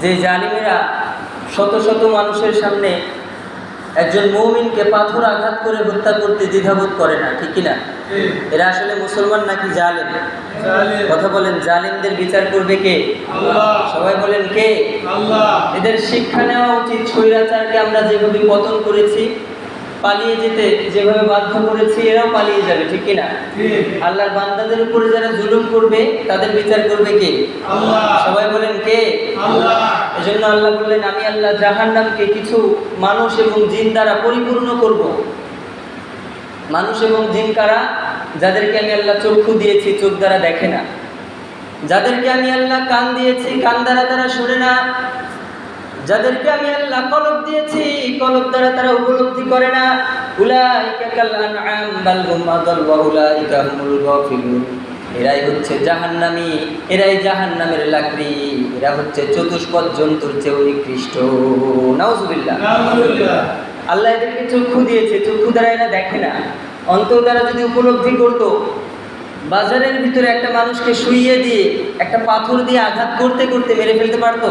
যে জালিমেরা শত শত মানুষের সামনে একজন মৌমিনকে পাথর আঘাত করে হত্যা করতে দ্বিধাবোধ করে না ঠিক কিনা? এরা আসলে মুসলমান নাকি জালেম? কথা বলেন জালিমদের বিচার করবে কে? সবাই বলেন কে? এদের শিক্ষা নেওয়া উচিত স্বৈরাচারকে আমরা যেভাবে পতন করেছি পালিয়ে যেতে যেভাবে বাধ্য করেছি এরাও পালিয়ে যাবে ঠিক কিনা? আল্লাহর বান্দাদের উপরে যারা জুলুম করবে তাদের বিচার করবে কে? সবাই বলেন কে? এজন্য আল্লাহ বললেন আমি আল্লাহ জাহান্নামকে কিছু মানুষ এবং জিন দ্বারা পরিপূর্ণ করব। মানুষ এবং জিন কারা? যাদেরকে আমি আল্লাহ চক্ষু দিয়েছি চোখ দ্বারা দেখে না। যাদেরকে আমি আল্লাহ কান দিয়েছি কান দ্বারা তারা শুনে না যাদেরকে আমি আল্লাহ কলব দিয়েছি কলব দ্বারা তারা উপলব্ধি করে না। উলাইকা কাল আনআম বাল হুম আদাল ওয়া উলাইকা হুমুল গাফিলুন। এরাই হচ্ছে জাহান্নামী এরাই জাহান্নামের লাকড়ি। এরা হচ্ছে চতুষ্পদ জন্তুর চেয়েও নিকৃষ্ট। নাউজুবিল্লাহ। আল্লাহ এদেরকে চক্ষু দিয়েছে চক্ষু দ্বারা এরা দেখে না। অন্তর দ্বারা যদি উপলব্ধি করত বাজারের ভিতরে একটা মানুষকে শুইয়ে দিয়ে একটা পাথর দিয়ে আঘাত করতে করতে মেরে ফেলতে পারতো।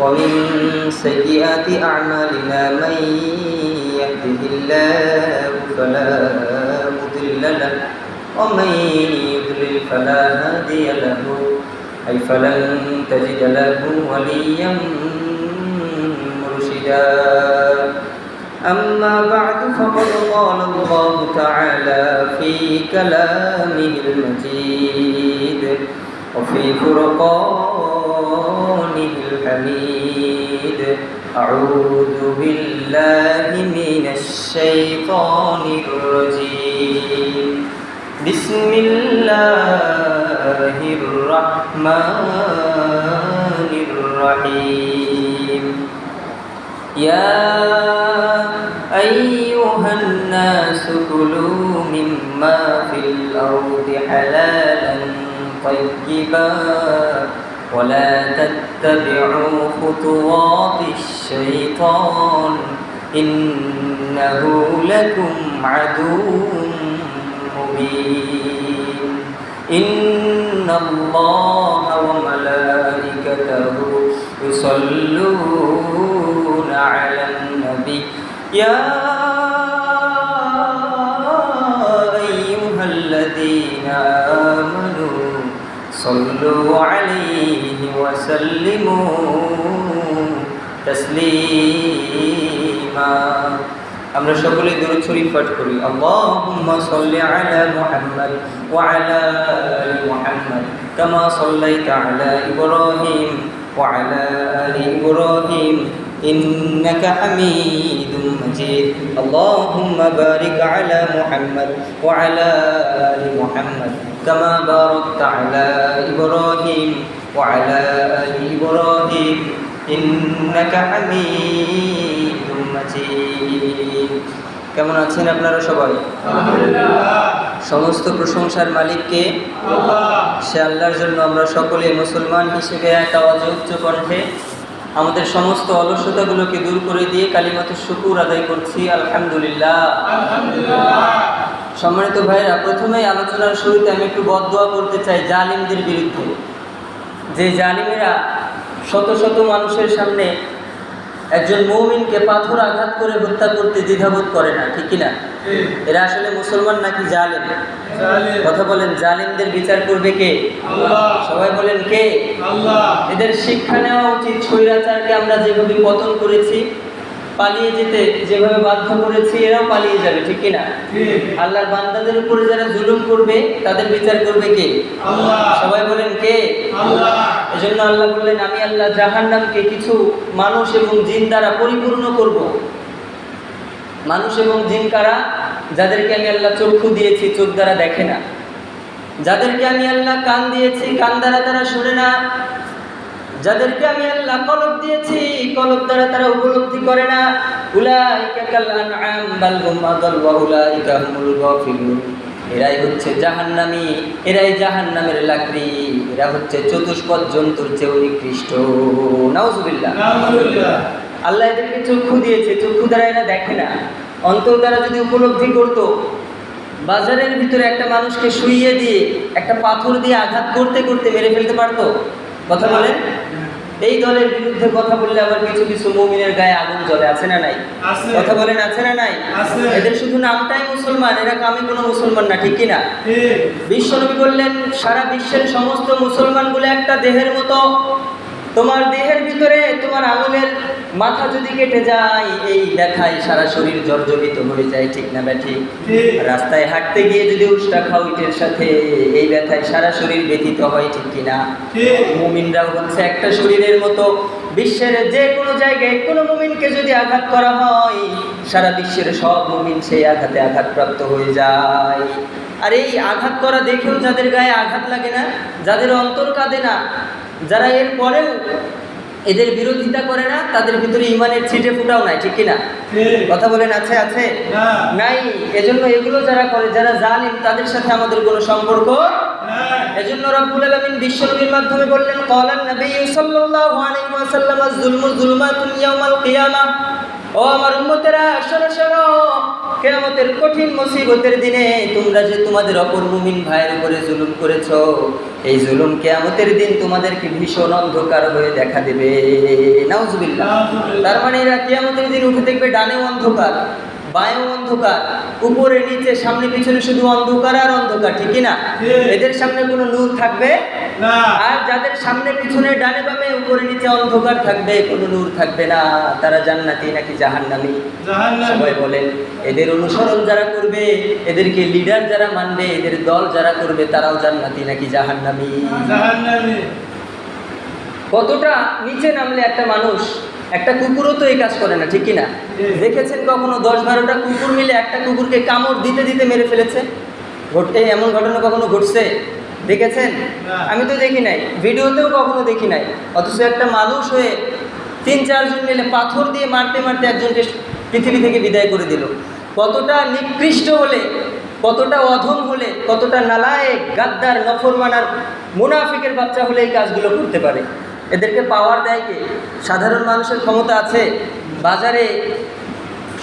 ومن سيئات أعمالنا من يهده الله فلا مضل له ومن يضلل فلا هادي له أي فلن تجد له وليا مرشدا. أما بعد فقد قال الله تعالى في كلامه المجيد وفي فرقانه الحميد. أعوذ بالله من الشيطان الرجيم. بسم الله الرحمن الرحيم. يا أيها الناس كلوا مما في الأرض حلالا طيبا ولا تتبعوا خطوات الشيطان إنه لكم عدو مبين. إن الله وملائكته يصلون على النبي. يا صلوا عليه وسلموا تسليما আমরা সকলে দরুদ শরীফ পাঠ করি আল্লাহুম্মা সাল্লি আলা মুহাম্মদ ওয়া আলা আলি মুহাম্মদ কামা সাল্লাইতা আলা ইব্রাহিম ওয়া আলা আলি ইব্রাহিম إنك حميد مجيد اللهم بارك على محمد وعلى آل محمد كما باركت على إبراهيم وعلى آل إبراهيم إنك حميد مجيد কেমন আছেন আপনারা সবাই সমস্ত প্রশংসার মালিককে সে আল্লাহর জন্য আমরা সকলে মুসলমান হিসেবে এক আওয়াজে উচ্চ কণ্ঠে আমাদের সমস্ত অলসতাগুলোকে দূর করে দিয়ে কালিমাত শুকুর আদায় করছি আলহামদুলিল্লাহ সম্মানিত ভাইরা প্রথমেই আলোচনার শুরুতে আমি একটু বদদোয়া করতে চাই জালিমদের বিরুদ্ধে। যে জালিমেরা শত শত মানুষের সামনে একজন মৌমিনকে পাথর আঘাত করে হত্যা করতে দ্বিধাবোধ করে না ঠিক কিনা? এরা আসলে মুসলমান নাকি জালিম? কথা বলেন জালিমদের বিচার করবে কে? সবাই বলেন কে? এদের শিক্ষা নেওয়া উচিত স্বৈরাচারকে আমরা যেভাবে পতন করেছি পালিয়ে যেতে যেভাবে বাধ্য করেছি এরাও পালিয়ে যাবে ঠিক কিনা? আল্লাহর বান্দাদের উপরে যারা জুলুম করবে তাদের বিচার করবে কে? সবাই বলেন কে? এজন্য আল্লাহ বললেন আমি আল্লাহ জাহান্নামকে কিছু মানুষ এবং জিন দ্বারা পরিপূর্ণ করব। মানুষ এবং জিন কারা? যাদেরকে আমি আল্লাহ চক্ষু দিয়েছি চোখ দ্বারা দেখে না। যাদেরকে আমি আল্লাহ কান দিয়েছি কান দ্বারা তারা শুনে না। যাদেরকে আমি আল্লাহ কলব দিয়েছি কলব দ্বারা তারা উপলব্ধি করে না। উলাইকা কাল আনআম বাল হুম আদাল ওয়া উলাইকা হুমুল গাফিলুন। এরাই হচ্ছে জাহান্নামী এরাই জাহান্নামের লাকড়ি। এরা হচ্ছে চতুষ্পদ জন্তুর চেয়েও নিকৃষ্ট। নাউজুবিল্লাহ। আল্লাহ এদেরকে চক্ষু দিয়েছে চক্ষু দ্বারা এরা দেখে না। অন্তর দ্বারা যদি উপলব্ধি করত বাজারের ভিতরে একটা মানুষকে শুইয়ে দিয়ে একটা পাথর দিয়ে আঘাত করতে করতে মেরে ফেলতে পারতো। কথা বলেন? এই দলের বিরুদ্ধে কথা বললে আবার কিছু কিছু মমিনের গায়ে আগুন জ্বলে আছে না নাই? কথা বলেন আছে না নাই? এদের শুধু নামটাই মুসলমান এরা কামে কোনো মুসলমান না ঠিক কিনা? বিশ্বনবী বললেন সারা বিশ্বের সমস্ত মুসলমানগুলো একটা দেহের মতো তোমার দেহের ভিতরে তোমার আঙুলের মাথা যদি কেটে যায় এই ব্যথায় সারা শরীর জর্জরিত হয়ে যায় ঠিক না ব্যাঠি? রাস্তায় হাঁটতে গিয়ে যদি উষ্টা খাও ইটের সাথে এই ব্যথায় সারা শরীর ব্যথিত হয় ঠিক কিনা? ঠিক। মুমিনরাও হচ্ছে একটা শরীরের মতো। বিশ্বের যে কোনো জায়গায় কোনো মুমিনকে যদি আঘাত করা হয় সারা বিশ্বের সব মুমিন সেই আঘাতে আঘাতপ্রাপ্ত হয়ে যায়। আর এই আঘাত করা দেখেও যাদের গায়ে আঘাত লাগে না যাদের অন্তর কাঁদে না যারা এর পরেও এদের বিরোধিতা করে না তাদের ভিতরে ইমানের ছিটে ফুটাও নাই ঠিক কিনা? কথা বলেন আছে আছে? নাই এজন্য এগুলো যারা করে যারা জালিম তাদের সাথে আমাদের কোনো সম্পর্ক এজন্য রব্বুল আলামিন বিশ্বনবীর মাধ্যমে বললেন কলান নবী সাল্লাল্লাহু আলাইহি ওয়াসাল্লাম যুলমু যুলমাতুন ইয়াউমাল কিয়ামাহ ও আমার উম্মতেরা শোনো শোনো। কিয়ামতের কঠিন মুসিবতের দিনে তোমরা যে তোমাদের অপর মুমিন ভাইয়ের উপরে জুলুম করেছ এই জুলুম কিয়ামতের দিন তোমাদেরকে ভীষণ অন্ধকার হয়ে দেখা দেবে। নাউজুবিল্লাহ। তার মানে এরা কিয়ামতের দিন উঠে দেখবে ডানেও অন্ধকার বায়ু অন্ধকার উপরে নিচে সামনে পিছনে শুধু অন্ধকার আর অন্ধকার ঠিকই না? এদের সামনে কোনো নূর থাকবে? আর যাদের সামনে পিছনে ডানে বামে উপরে নিচে অন্ধকার থাকবে কোনো নূর থাকবে না তারা জান্নাতি নাকি জাহান্নামী? সবাই বলেন এদের অনুসরণ যারা করবে এদেরকে লিডার যারা মানবে এদের দল যারা করবে তারাও জান্নাতি নাকি জাহান্নামী? কতটা নিচে নামলে একটা মানুষ একটা কুকুরও তো এই কাজ করে না ঠিক কিনা? দেখেছেন কখনো দশ বারোটা কুকুর মিলে একটা কুকুরকে কামড় দিতে দিতে মেরে ফেলেছে? ঘটে এমন ঘটনা কখনো ঘটছে? দেখেছেন? আমি তো দেখি নাই। ভিডিওতেও কখনো দেখি নাই। অথচ একটা মানুষ হয়ে তিন চারজন মিলে পাথর দিয়ে মারতে মারতে একজনকে পৃথিবী থেকে বিদায় করে দিল। কতটা নিকৃষ্ট হলে, কতটা অধম হলে, কতটা নালায়েক, গাদ্দার নফরমানার মুনাফিকের বাচ্চা হলে এই কাজগুলো করতে পারে। এদেরকে পাওয়ার দেয় কে? সাধারণ মানুষের ক্ষমতা আছে। বাজারে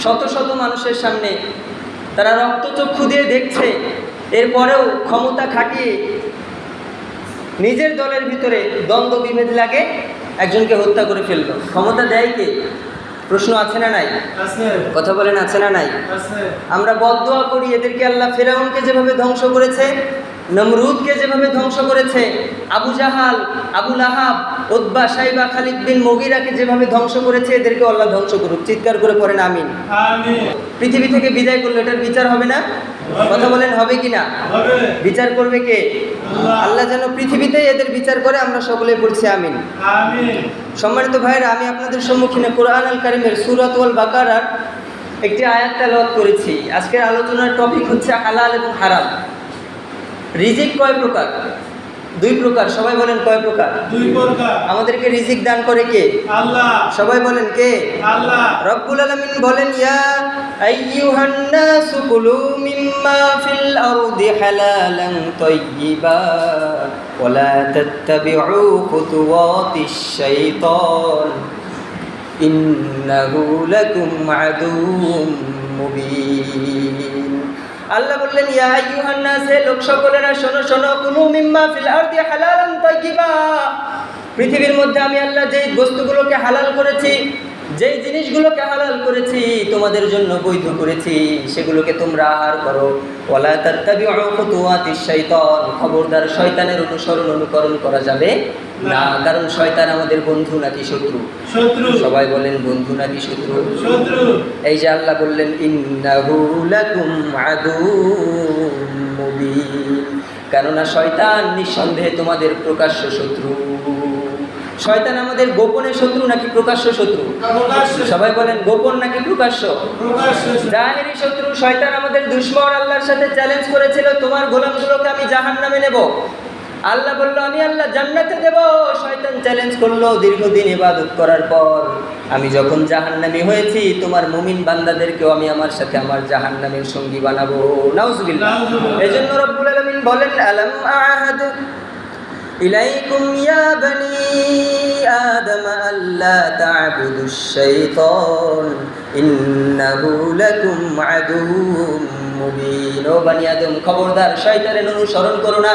শত শত মানুষের সামনে তারা রক্তচক্ষু দিয়ে দেখছে। এরপরেও ক্ষমতা খাটিয়ে নিজের দলের ভিতরে দ্বন্দ্ব বিভেদ লাগে একজনকে হত্যা করে ফেলল। ক্ষমতা দেয় কে? প্রশ্ন আছে না নাই? কথা বলেন আছে না নাই? আমরা বদদোয়া করি এদেরকে আল্লাহ ফেরাউনকে যেভাবে ধ্বংস করেছে নমরুদকে যেভাবে ধ্বংস করেছে আবু জাহাল আবু লাহাব উদ্বা সাইবা খালিদ বিন মগিরাকে যেভাবে ধ্বংস করেছে এদেরকে আল্লাহ ধ্বংস করুক। চিৎকার করে পড়েন আমিন। পৃথিবী থেকে বিদায় করল এটার বিচার হবে না? কথা বলেন হবে কি না? বিচার করবে কে? আল্লাহ। যেন পৃথিবীতেই এদের বিচার করে আমরা সকলে পড়ছি আমিন। সম্মানিত ভাইরা আমি আপনাদের সম্মুখীনে কোরআন আল কারিমের সুরাত ওয়াল বাকারার একটি আয়াত তেলাওয়াত করেছি। আজকের আলোচনার টপিক হচ্ছে হালাল এবং হারাম। রিজিক কয় প্রকার? দুই প্রকার সবাই বলেন কয় প্রকার? দুই প্রকার। আমাদেরকে রিজিক দান করে কে? আল্লাহ। সবাই বলেন কে? আল্লাহ। রব্বুল আলামিন বলেন ইয়া আইয়ুহান নাসু কুলু মিম্মা ফিল আরদি হালালান তাইয়্যিবা ওয়া লা তাত্তাবিউ খুতুওয়াতিশ শাইতান ইন্নাহু লাকুম আদুউম মুবিন। আল্লাহ বললেন, ইয়া আইয়ুহান নাস লোক সকলেরা, শোনো শোনো, কুনু মিম্মা ফিল আরদি হালালান তাইয়িবা। পৃথিবীর মধ্যে আমি আল্লাহ যেই বস্তুগুলোকে হালাল করেছি যেই জিনিসগুলোকে হালাল করেছি তোমাদের জন্য বৈধ করেছি সেগুলোকে তোমরা আহার করো। খবরদার শয়তানের অনুসরণ অনুকরণ করা যাবে না কারণ শয়তান আমাদের বন্ধু নাকি শত্রু? শত্রু। সবাই বলেন বন্ধু নাকি শত্রু? শত্রু। এই যে আল্লাহ বললেন ইন্নাহু লাকুম মুবিন। কেননা শয়তান নিঃসন্দেহে তোমাদের প্রকাশ্য শত্রু। শয়তান আমাদের গোপনে শত্রু নাকি প্রকাশ্য শত্রু? সবাই বলেন গোপন নাকি প্রকাশ্য? জাহেরি শত্রু শয়তান আমাদের দুশ্মন আল্লাহর সাথে চ্যালেঞ্জ করেছিল তোমার গোলামগুলোকে আমি জাহান্নামে নেব। আল্লাহ বলল আমি আল্লাহ জান্নাতে দেব। শয়তান চ্যালেঞ্জ করল দীর্ঘদিন ইবাদত করার পর আমি যখন জাহান্নামী হয়েছি তোমার মুমিন বান্দাদেরকেও আমি আমার সাথে আমার জাহান্নামের সঙ্গী বানাবো। নাউজুবিল্লাহ। নাউজুবিল্লাহ। এই জন্য রব্বুল আলামিন বলেন আলাম আহাদ إليكم يا بني آدم ألا تعبدوا الشيطان إنه لكم عدو মুবিন ও বানি আদম খবরদার শয়তানের অনুসরণ করো না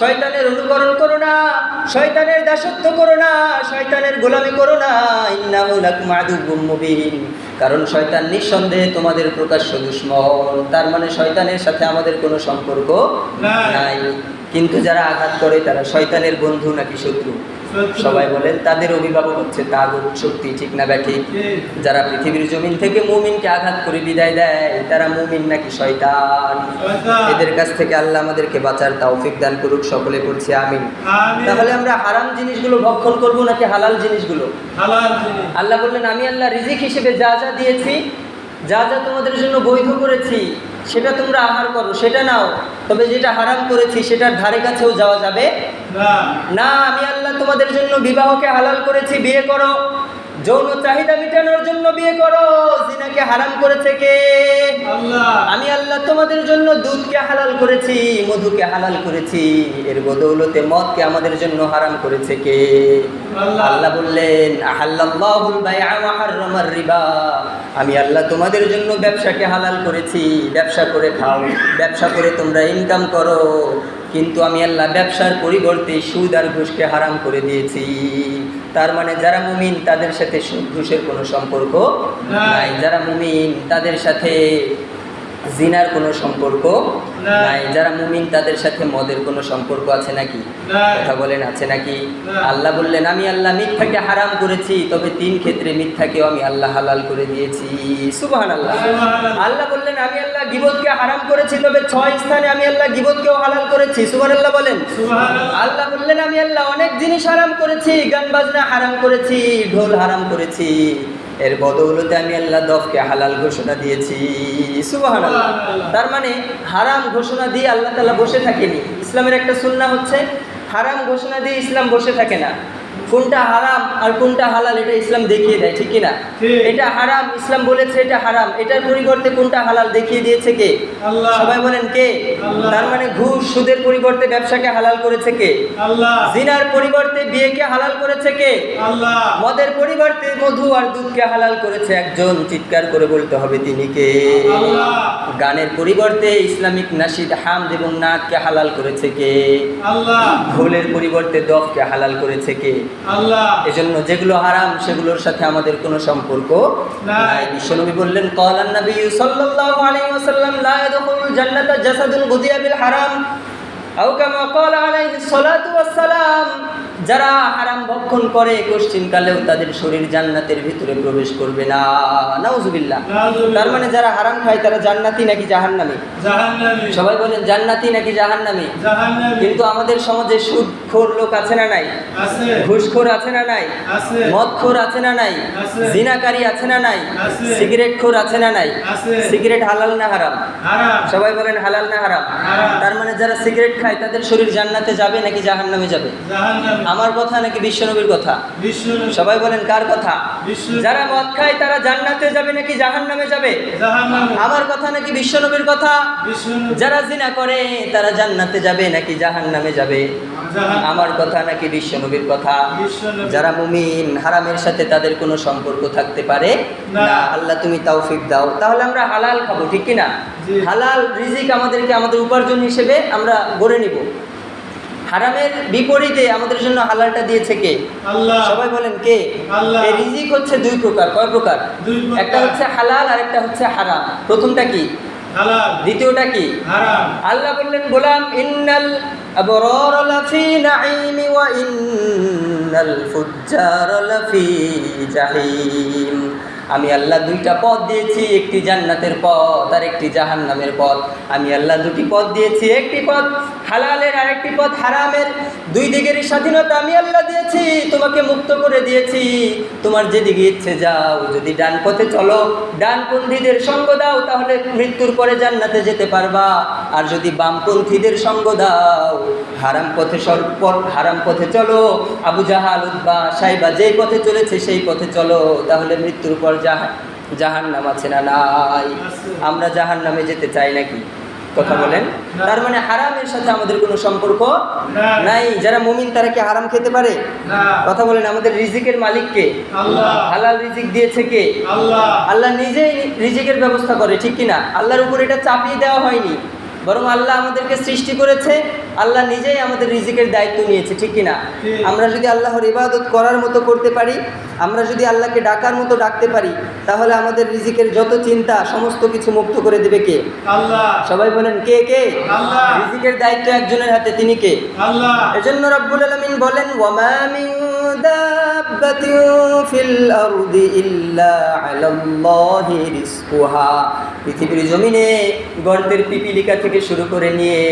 শয়তানের অনুকরণ করো না শয়তানের দাসত্ব করো না শয়তানের গোলামি করো না ইন্নাহু লাকুম আদুউম মুবিন কারণ শয়তান নিঃসন্দেহে তোমাদের প্রকাশ্য দুশ্মন তার মানে শয়তানের সাথে আমাদের কোনো সম্পর্ক নাই। কিন্তু যারা আঘাত করে তারা শয়তানের বন্ধু নাকি শত্রু। সবাই বলেন তাদের অভিভাবক হচ্ছে তাগুত শক্তি ঠিক না ব্যাঠিক ঠিক। যারা পৃথিবীর জমিন থেকে মুমিনকে আঘাত করে বিদায় দেয় তারা মুমিন নাকি শয়তান। এদের কাছ থেকে আল্লাহ আমাদেরকে বাঁচার তৌফিক দান করুক সকলে করছি আমিন। তাহলে আমরা হারাম জিনিসগুলো ভক্ষণ করব নাকি হালাল জিনিসগুলো আল্লাহ বললেন আমি আল্লাহ রিজিক হিসেবে যা যা দিয়েছি যা যা তোমাদের জন্য বৈধ করেছি সেটা তোমরা আহার করো সেটা নাও তবে যেটা হারাম করেছি সেটার ধারে কাছেও যাওয়া যাবে না। আমি আল্লাহ তোমাদের জন্য বিবাহকে হালাল করেছি বিয়ে করো যৌন চাহিদা মেটানোর জন্য বিয়ে করো জিনাকে হারাম করেছে কে? আল্লাহ। আমি আল্লাহ তোমাদের জন্য দুধকে হালাল করেছি মধুকে হালাল করেছি এর বদৌলতে মদকে আমাদের জন্য হারাম করেছে কে? আল্লাহ। আল্লাহ বললেন রিবা। আমি আল্লাহ তোমাদের জন্য ব্যবসাকে হালাল করেছি ব্যবসা করে খাও ব্যবসা করে তোমরা ইনকাম করো। কিন্তু আমি আল্লাহ ব্যবসার পরিবর্তে সুদ আর ঘুষকে হারাম করে দিয়েছি। তার মানে যারা মুমিন তাদের সাথে সুদ ঘুষের কোনো সম্পর্ক নাই। নাই যারা মুমিন তাদের সাথে জিনার কোনো সম্পর্ক নাই। যারা মুমিন তাদের সাথে মদের কোনো সম্পর্ক আছে নাকি? কথা বলেন আছে নাকি? আল্লাহ বললেন আমি আল্লাহ মিথ্যাকে হারাম করেছি তবে তিন ক্ষেত্রে মিথ্যাকেও আমি আল্লাহ হালাল করে দিয়েছি। সুবহান আল্লাহ আল্লাহ বললেন আমি আল্লাহ গিবতকে হারাম করেছি তবে ছয় স্থানে আমি আল্লাহ গিবতকেও হালাল করেছি। সুবহান আল্লাহ বলেন আল্লাহ বললেন আমি আল্লাহ অনেক জিনিস হারাম করেছি গান বাজনা হারাম করেছি ঢোল হারাম করেছি। এর বদৌলতে আমি আল্লাহ দফকে হালাল ঘোষণা দিয়েছি। তার মানে হারাম ঘোষণা দিয়ে আল্লাহ তালা বসে থাকেনি। ইসলামের একটা সুন্না হচ্ছে হারাম ঘোষণা দিয়ে ইসলাম বসে থাকে না। কোনটা হারাম আর কোনটা হালাল এটা ইসলাম দেখিয়ে দেয় ঠিক কি না এটা হারাম ইসলাম বলেছে এটা হারাম। এটার পরিবর্তে কোনটা হালাল দেখিয়ে দিয়েছে কে? সবাই বলেন কে? তার মানে ঘুষ সুদের পরিবর্তে ব্যবসাকে হালাল করেছে কে। জিনার পরিবর্তে বিয়েকে হালাল করেছে কে? মদের পরিবর্তে মধু আর দুধকে হালাল করেছে একজন। চিৎকার করে বলতে হবে তিনি কে? গানের পরিবর্তে ইসলামিক নাসিদ হামদ এবং নাচকে হালাল করেছে কে। ঢোলের পরিবর্তে দফকে হালাল করেছে কে। এজন্য যেগুলো হারাম সেগুলোর সাথে আমাদের কোনো সম্পর্ক নাই। বিশ্বনবী বললেন কলান নবী সাল্লাল্লাহু আলাইহি ওয়াসাল্লাম লা ইয়াদখুলুল জান্নাতা জাসাদুন গুদিয়া বিল হারাম। আও কামা ক্বালা আলাইহি সালাতু ওয়াস সালাম। যারা হারাম ভক্ষণ করে কোশ্চিনকালেও তাদের শরীর জান্নাতের ভিতরে প্রবেশ করবে না নাউজুবিল্লাহ। তার মানে যারা হারাম খায় তারা জান্নাতি নাকি জাহান্নামী। সবাই বলেন জান্নাতি নাকি জাহান্নামী। কিন্তু আমাদের সমাজে সুদখোর লোক আছে না নাই ঘুষখোর আছে না নাই। মদখোর আছে না নাই। জিনাকারী আছে না নাই সিগারেট খোর আছে না নাই সিগারেট হালাল না হারাম। সবাই বলেন হালাল না হারাম হারাম। তার মানে যারা সিগারেট খায় তাদের শরীর জান্নাতে যাবে নাকি জাহান্নামে যাবে জাহান্নামী। আমার কথা নাকি বিশ্বনবীর কথা। সবাই বলেন কার কথা? যারা মদ খায় তারা জান্নাতে যাবে নাকি জাহান্নামে যাবে? আমার কথা নাকি বিশ্বনবীর কথা? যারা জিনা করে তারা জান্নাতে যাবে নাকি জাহান্নামে যাবে? আমার কথা নাকি বিশ্বনবীর কথা? যারা মুমিন হারামের সাথে তাদের কোনো সম্পর্ক থাকতে পারে? না। আল্লাহ তুমি তৌফিক দাও। তাহলে আমরা হালাল খাব ঠিক কি না হালাল রিজিক আমাদেরকে আমাদের উপার্জন হিসেবে আমরা গড়ে নিব। হারামের বিপরীতে আমাদের জন্য হালালটা দিয়েছে কে? আল্লাহ। সবাই বলেন কে? আল্লাহ। রিজিক হচ্ছে দুই প্রকার। কয় প্রকার? একটা হচ্ছে হালাল আর একটা হচ্ছে হারাম। প্রথমটা কি? দ্বিতীয়টা কি। আল্লাহ বললেন গোলাম ইন্নাল ইন্নাল ফুজ্জার লাফি জাহিম। আমি আল্লাহ দুইটা পথ দিয়েছি, একটি জান্নাতের পথ আর একটি জাহান্নামের পথ। আমি আল্লাহ দুটি পথ দিয়েছি, একটি পথ হালালের আরেকটি পথ হারামের। দুই দিকেরই স্বাধীনতা আমি আল্লাহ দিয়েছি, তোমাকে মুক্ত করে দিয়েছি। তোমার যেদিকে ইচ্ছে যাও, যদি ডান পথে চলো ডানপন্থীদের সঙ্গ দাও, তাহলে মৃত্যুর পরে জান্নাতে যেতে পারবা। আর যদি বামপন্থীদের সঙ্গ দাও, হারাম পথে হারাম পথে চলো, আবু জাহাল উদ্বা সাইবা যেই পথে চলেছে সেই পথে চলো, তাহলে মৃত্যুর পর জাহা জাহান নাম আছে না নাই? আমরা জাহান নামে যেতে চাই নাকি? কথা বলেন। তার মানে হারামের সাথে আমাদের কোনো সম্পর্ক নাই? যারা মুমিন তারা কি হারাম খেতে পারে? কথা বলেন আমাদের রিজিকের মালিক কে? আল্লাহ। হালাল রিজিক দিয়েছে কে? আল্লাহ। আল্লাহ নিজেই রিজিকের ব্যবস্থা করে ঠিক কিনা? আল্লাহর উপর এটা চাপিয়ে দেওয়া হয়নি। বরং আল্লাহ আমাদেরকে সৃষ্টি করেছে আল্লাহ নিজেই আমাদের রিজিকের দায়িত্ব নিয়েছে ঠিক কিনা। আমরা যদি আল্লাহর ইবাদত করার মতো করতে পারি আমরা যদি আল্লাহকে ডাকার মতো ডাকতে পারি তাহলে আমাদের রিজিকের যত চিন্তা সমস্ত কিছু মুক্ত করে দেবে কে? আল্লাহ। সবাই বলেন কে কে? আল্লাহ। রিজিকের দায়িত্ব একজনের হাতে তিনি কে? আল্লাহ। এজন্য রব্বুল আলামিন বলেন ওয়ামা মিন দাব্বাতিন ফিল আরদি ইল্লা আলাল্লাহি রিজকুহা। পৃথিবীর জমিনে গর্তের পিপিলিকা থেকে শুরু করে নিয়ে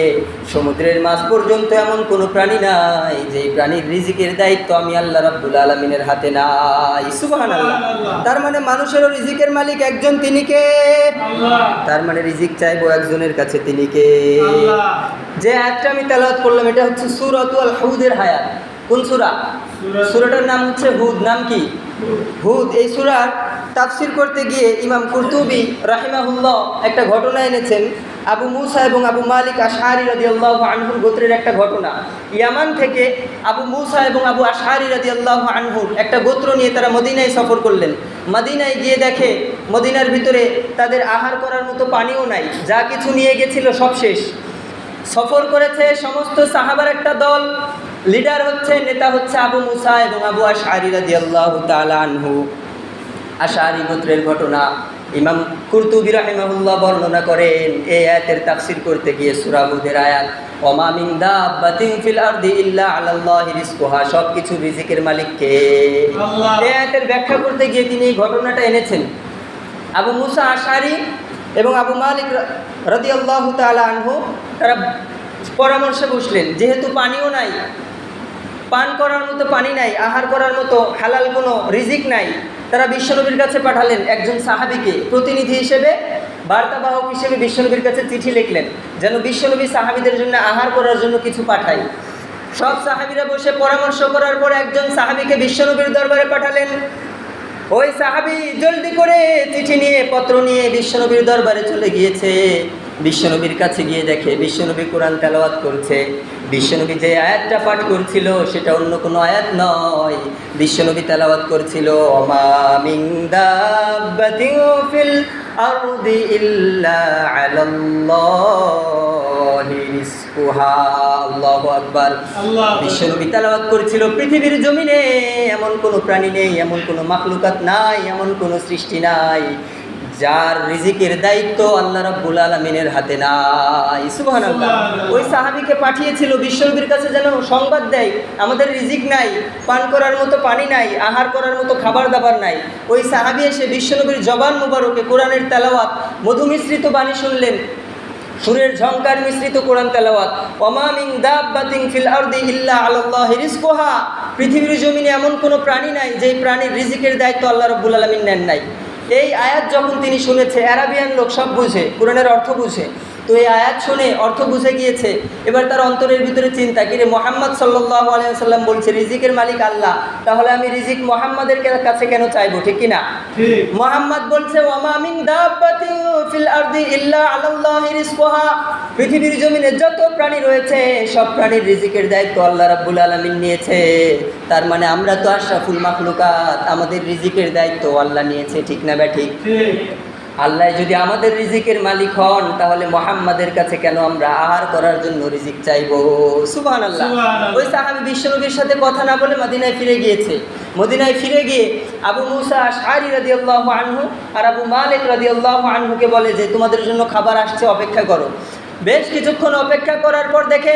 সমুদ্রের মাছ পর্যন্ত এমন কোনো প্রাণী নাই যে প্রাণীর রিজিকের দায়িত্ব আমি আল্লাহ রাব্বুল আলমিনের হাতে নাই। সুবহান আল্লাহ তার মানে মানুষেরও রিজিকের মালিক একজন তিনি কে? তার মানে রিজিক চাইব একজনের কাছে তিনি কে? যে আয়াতটা আমি তেলাওয়াত করলাম এটা হচ্ছে সুরাত আল হাউদের হায়াত। কোন সূরা- সুরাটার নাম হচ্ছে হুদ, নাম কি? হুদ। এই সুরার তাফসির করতে গিয়ে ইমাম কুরতুবি রাহিমাহুল্লাহ একটা ঘটনা এনেছেন। আবু মুসা এবং আবু মালিক আশহারি আল্লাহ আনহুর গোত্রের একটা ঘটনা। ইয়ামান থেকে আবু মুসা এবং আবু আশহারি আল্লাহ আনহুর একটা গোত্র নিয়ে তারা মদিনায় সফর করলেন। মদিনায় গিয়ে দেখে মদিনার ভিতরে তাদের আহার করার মতো পানিও নাই। যা কিছু নিয়ে গেছিল সব শেষ। সফর করেছে সমস্ত সাহাবার একটা দল। লিডার হচ্ছে নেতা হচ্ছে আবু মুসা এবং আবু আশারি রাদিয়াল্লাহু তাআলা আনহু। আশারি গোত্রের ঘটনা ইমাম কুরতুবি রাহিমাহুল্লাহ বর্ণনা করেন এই আয়াতের তাফসীর করতে গিয়ে সূরা হুদের আয়াত ওমা মিন দাব্বাতিন ফিল আরদি ইল্লা আলাল্লাহি রিজকুহা সবকিছু রিজিকের মালিক কে আল্লাহ। এই আয়াতের ব্যাখ্যা করতে গিয়ে তিনি এই ঘটনাটা এনেছেন। আবু মুসা আশারি এবং আবু মালিক রদি আল্লাহ তালা আনহু তারা পরামর্শে বসলেন যেহেতু পানিও নাই পান করার মতো পানি নাই, আহার করার মতো হালাল কোনো রিজিক নাই। তারা বিশ্বনবীর কাছে পাঠালেন একজন সাহাবিকে, প্রতিনিধি হিসেবে, বার্তাবাহক হিসেবে বিশ্বনবীর কাছে চিঠি লিখলেন, যেন বিশ্বনবী সাহাবিদের জন্য আহার করার জন্য কিছু পাঠায়। সব সাহাবিরা বসে পরামর্শ করার পর একজন সাহাবিকে বিশ্বনবীর দরবারে পাঠালেন। ওই সাহাবি জলদি করে চিঠি নিয়ে, পত্র নিয়ে বিশ্বনবীর দরবারে চলে গিয়েছে। বিশ্বনবীর কাছে গিয়ে দেখে, বিশ্বনবী কোরআন তেলাওয়াত করছে। বিশ্বনবী যে আয়াতটা পাঠ করছিল সেটা অন্য কোনো আয়াত নয়। বিশ্বনবী তেলাওয়াত করছিল অমা দাব্বাতিন ফিল আরদি ইল্লা আলাল্লাহি রিজকুহা। আল্লাহু আকবার। বিশ্বনবী তালাবাত করেছিল পৃথিবীর জমিনে এমন কোনো প্রাণী নেই এমন কোনো মাখলুকাত নাই এমন কোনো সৃষ্টি নাই। যার রিজিকের দায়িত্ব আল্লাহ রাব্বুল আলমিনের হাতে নাই। সুবহানাল্লাহ। ওই সাহাবিকে পাঠিয়েছিল বিশ্বনবীর কাছে যেন সংবাদ দেয় আমাদের রিজিক নাই পান করার মতো পানি নাই আহার করার মতো খাবার দাবার নাই। ওই সাহাবি এসে বিশ্বনবীর জবান মুবারকে কোরআনের তেলাওয়াত মধু মিশ্রিত বাণী শুনলেন। সুরের ঝংকার মিশ্রিত কোরআন তেলাওয়াত। ওমা মিন দাব্বাতিন ফিল আরদি ইল্লা আলাল্লাহি রিজকুহা। পৃথিবীর জমিনে এমন কোনো প্রাণী নাই যেই প্রাণীর রিজিকের দায়িত্ব আল্লাহ রাব্বুল আলামিন নেন নাই। এই আয়াত যখন তিনি শুনেছে অ্যারাবিয়ান লোক সব বুঝে কোরআনের অর্থ বুঝে। তো এই আয়াত শুনে অর্থ বুঝে গিয়েছে। এবার তার অন্তরের ভিতরে চিন্তা কিরে মোহাম্মদ সাল্লাহ আলাইসাল্লাম বলছে রিজিকের মালিক আল্লাহ তাহলে আমি রিজিক মোহাম্মদের কাছে কেন চাইব ঠিক কিনা মোহাম্মদ বলছে ওয়ামা দাব্বাতিন ফিল আরদি ইল্লা আলাল্লাহি রিজকুহা। পৃথিবীর জমিনে যত প্রাণী রয়েছে সব প্রাণীর রিজিকের দায়িত্ব আল্লাহ রাব্বুল আলামিন নিয়েছে। তার মানে আমরা তো আশরাফুল মাখলুকাত আমাদের রিজিকের দায়িত্ব আল্লাহ নিয়েছে ঠিক না ব্যা ঠিক। আল্লাহ যদি আমাদের রিজিকের মালিক হন তাহলে মোহাম্মদের কাছে কেন আমরা আহার করার জন্য রিজিক চাইব? সুবহান আল্লাহ ওই সাহাবি বিশ্বনবীর সাথে কথা না বলে মদিনায় ফিরে গিয়েছে। মদিনায় ফিরে গিয়ে আবু মুসা আশারি রাদিয়াল্লাহু আনহু আর আবু মালিক রাদিয়াল্লাহু আনহুকে বলে যে তোমাদের জন্য খাবার আসছে অপেক্ষা করো। বেশ কিছুক্ষণ অপেক্ষা করার পর দেখে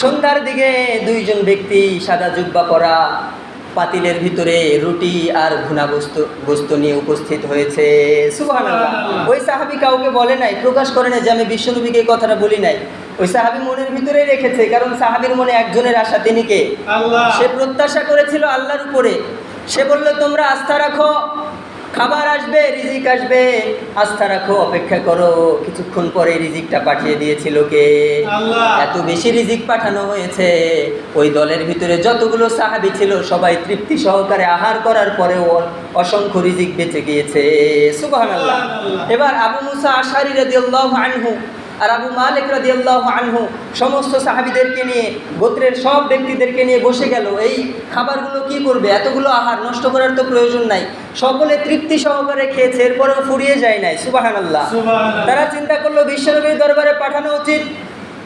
সন্ধ্যার দিকে দুইজন ব্যক্তি সাদা জুব্বা পরা পাতিলের ভিতরে রুটি আর ঘুনা বস্তু গোস্ত নিয়ে উপস্থিত হয়েছে। ওই সাহাবি কাউকে বলে নাই প্রকাশ করে নাই যে আমি বিশ্বনবীকে এই কথাটা বলি নাই। ওই সাহাবি মনের ভিতরেই রেখেছে কারণ সাহাবির মনে একজনের আশা তিনি কে? সে প্রত্যাশা করেছিল আল্লাহর উপরে। সে বলল তোমরা আস্থা রাখো খাবার আসবে রিজিক আসবে। আস্থা রাখো অপেক্ষা করো। কিছুক্ষণ পরে রিজিকটা পাঠিয়ে দিয়েছিল কে? এত বেশি রিজিক পাঠানো হয়েছে। ওই দলের ভিতরে যতগুলো সাহাবি ছিল সবাই তৃপ্তি সহকারে আহার করার পরেও অসংখ্য রিজিক বেঁচে গিয়েছে। সুবহানাল্লাহ। এবার আবু মুসা আশারি রাদিয়াল্লাহু আনহু আর আবু মালিক রাদিয়াল্লাহু আনহু সমস্ত সাহাবিদেরকে নিয়ে গোত্রের সব ব্যক্তিদেরকে নিয়ে বসে গেল। এই খাবারগুলো কি করবে? এতগুলো আহার নষ্ট করার তো প্রয়োজন নাই। সকলে তৃপ্তি সহকারে খেয়েছে এরপরেও ফুরিয়ে যায় নাই। সুবাহান আল্লাহ তারা চিন্তা করল বিশ্বনবীর দরবারে পাঠানো উচিত।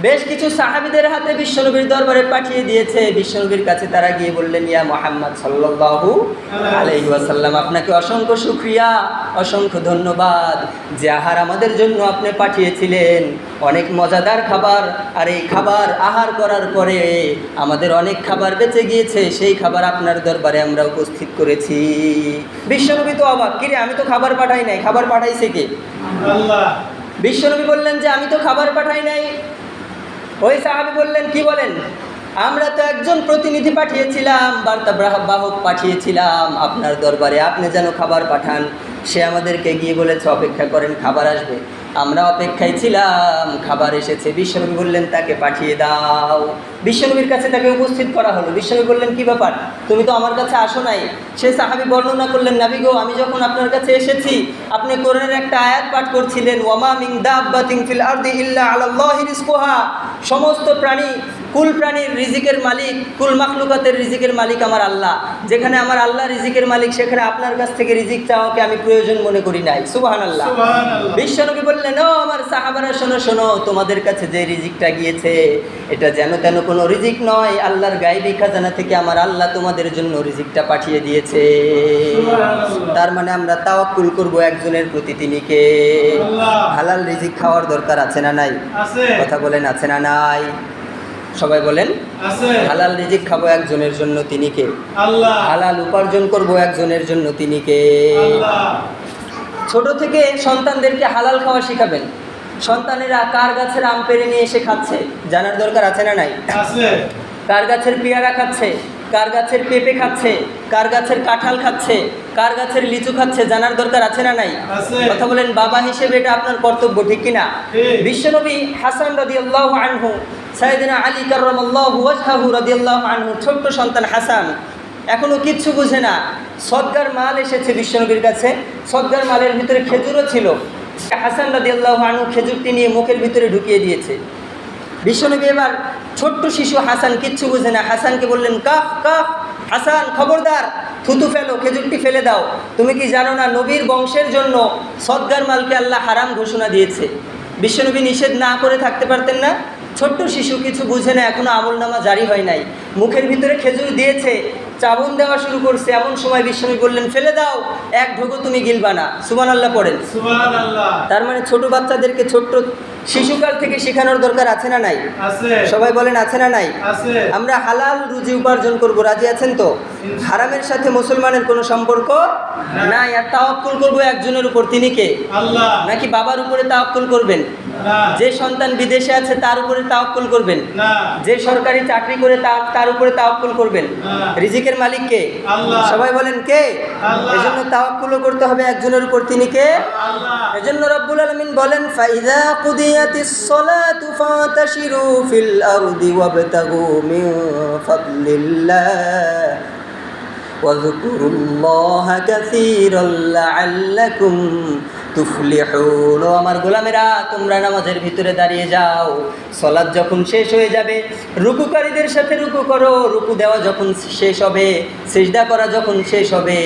বেশ কিছু সাহাবীদের হাতে বিশ্বনবীর দরবারে পাঠিয়ে দিয়েছে। বিশ্বনবীর কাছে তারা গিয়ে বললেন ইয়া মোহাম্মদ সাল্লাল্লাহু আলাইহি ওয়াসাল্লাম আপনাকে অসংখ্য শুকরিয়া অসংখ্য ধন্যবাদ। যে আহার আমাদের জন্য আপনি পাঠিয়েছিলেন অনেক মজাদার খাবার। আর এই খাবার আহার করার পরে আমাদের অনেক খাবার বেঁচে গিয়েছে সেই খাবার আপনার দরবারে আমরা উপস্থিত করেছি। বিশ্বনবী তো অবাক কিরে আমি তো খাবার পাঠাই নাই খাবার পাঠাইছে কে? বিশ্বনবী বললেন যে আমি তো খাবার পাঠাই নাই। ওই সাহাবি বললেন, কি বলেন? আমরা তো একজন প্রতিনিধি পাঠিয়েছিলাম, বার্তা বাহ- বাহক পাঠিয়েছিলাম আপনার দরবারে। আপনি যেন খাবার পাঠান, সে আমাদেরকে গিয়ে বলেছে, অপেক্ষা করেন, খাবার আসবে। আমরা অপেক্ষায় ছিলাম, খাবার এসেছে। বিশ্বনবী বললেন, তাকে পাঠিয়ে দাও। বিশ্বনবীর কাছে তাকে উপস্থিত করা হলো। বিশ্বনবী বললেন, কি ব্যাপার? তুমি তো আমার কাছে আসো নাই। সে সাহাবি বর্ণনা করলেন, নাবি গো, আমি যখন আপনার কাছে এসেছি, আপনি কোরআনের একটা আয়াত পাঠ করছিলেন ওয়ামা মিং দা ফিল আরদি ইল্লা রিজকুহা। সমস্ত প্রাণী কুল প্রাণীর রিজিকের মালিক কুল মাখলুকাতের রিজিকের মালিক আমার আল্লাহ। যেখানে আমার আল্লাহ রিজিকের মালিক সেখানে আপনার কাছ থেকে রিজিক চাওয়াকে আমি প্রয়োজন মনে করি নাই। সুবহানাল্লাহ। সুবহানাল্লাহ। বিশ্বনবী বললেন ও আমার সাহাবারা শোনো শোনো তোমাদের কাছে যে রিজিকটা গিয়েছে এটা যেন তেন কোনো রিজিক নয়। আল্লাহর গাইবি খাজানা থেকে আমার আল্লাহ তোমাদের জন্য রিজিকটা পাঠিয়ে দিয়েছে। তার মানে আমরা তাওয়াক্কুল করব একজনের প্রতি তিনিকে। হালাল রিজিক খাওয়ার দরকার আছে না নাই? কথা বলেন আছে না নাই? সবাই বলেন হালাল রিজিক খাব একজনের জন্য তিনি কে? হালাল উপার্জন করব একজনের জন্য তিনি কে? ছোট থেকে সন্তানদেরকে হালাল খাওয়া শেখাবেন। সন্তানেরা কার গাছের আম পেরে নিয়ে এসে খাচ্ছে? জানার দরকার আছে না নাই? কার গাছের পেয়ারা খাচ্ছে? কার গাছের পেঁপে খাচ্ছে? কার গাছের কাঁঠাল খাচ্ছে? কার গাছের লিচু খাচ্ছে? জানার দরকার আছে না নাই? কথা বলেন বাবা হিসেবে এটা আপনার কর্তব্য ঠিক কিনা। বিশ্বনবী হাসান রাদিয়াল্লাহু আনহু সাইয়েদিনা আলী কাররামাল্লাহু ওয়াজহাহু রাদিয়াল্লাহু আনহু ছোট্ট সন্তান হাসান এখনও কিচ্ছু বুঝে না। সদ্গার মাল এসেছে বিশ্বনবীর কাছে। সদ্গার মালের ভিতরে খেজুরও ছিল। হাসান রাদিয়াল্লাহু আনহু খেজুরটি নিয়ে মুখের ভিতরে ঢুকিয়ে দিয়েছে। বিশ্বনবী এবার ছোট্ট শিশু হাসান কিচ্ছু বুঝে না। হাসানকে বললেন, কাফ কাফ, হাসান, খবরদার, থুতু ফেলো, খেজুরটি ফেলে দাও। তুমি কি জানো না, নবীর বংশের জন্য সদ্গার মালকে আল্লাহ হারাম ঘোষণা দিয়েছে। বিশ্বনবী নিষেধ না করে থাকতে পারতেন না। ছোট্ট শিশু কিছু বুঝে না, এখনও আমল নামা জারি হয় নাই। মুখের ভিতরে খেজুর দিয়েছে চাবন দেওয়া শুরু করছে এমন সময় বিশ্বনবী বললেন ফেলে দাও এক ঢোকো তুমি গিলবা না। সুমান আল্লাহ পড়েন তার মানে ছোট বাচ্চাদেরকে ছোট্ট শিশুকাল থেকে শেখানোর দরকার আছে না নাই? সবাই বলেন আছে না নাই? আমরা হালাল রুজি উপার্জন করব রাজি আছেন তো? হারামের সাথে মুসলমানের কোনো সম্পর্ক নাই। আর তাওয়াক্কুল করব একজনের উপর তিনি কে? নাকি বাবার উপরে তাওয়াক্কুল করবেন? যে সন্তান বিদেশে আছে তার উপরে তাওয়াক্কুল করবেন। যে সরকারি চাকরি করে তার উপরে তাওয়াক্কুল করবেন। রিজিকের মালিক কে? সবাই বলেন কে। এজন্য তাওয়াক্কুলও করতে হবে একজনের উপর তিনি কে? আল্লাহ। এজন্য রব্বুল আলামিন বলেন ফাইদা কুদিয়াতিস সালাতু ফাতাশিরু ফিল আরদি ওয়াবতাগু মিন ফাদলিল্লাহ। ওয়াযকুরুল্লাহা কাসীরান লাআল্লাকুম তুফলিহুন ও আমার গোলামেরা তোমরা নামাজের ভিতরে দাঁড়িয়ে যাও। সলাৎ যখন শেষ হয়ে যাবে রুকুকারীদের সাথে রুকু করো রুকু দেওয়া যখন শেষ হবে সেজদা করা যখন শেষ হবে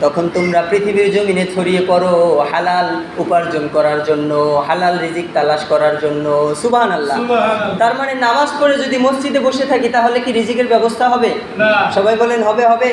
তখন তোমরা পৃথিবীর জমিনে ছড়িয়ে পড়ো হালাল উপার্জন করার জন্য হালাল রিজিক তালাশ করার জন্য। সুবহানাল্লাহ। সুবহানাল্লাহ। তার মানে নামাজ পড়ে যদি মসজিদে বসে থাকি তাহলে কি রিজিকের ব্যবস্থা হবে? সবাই বলেন হবে হবে?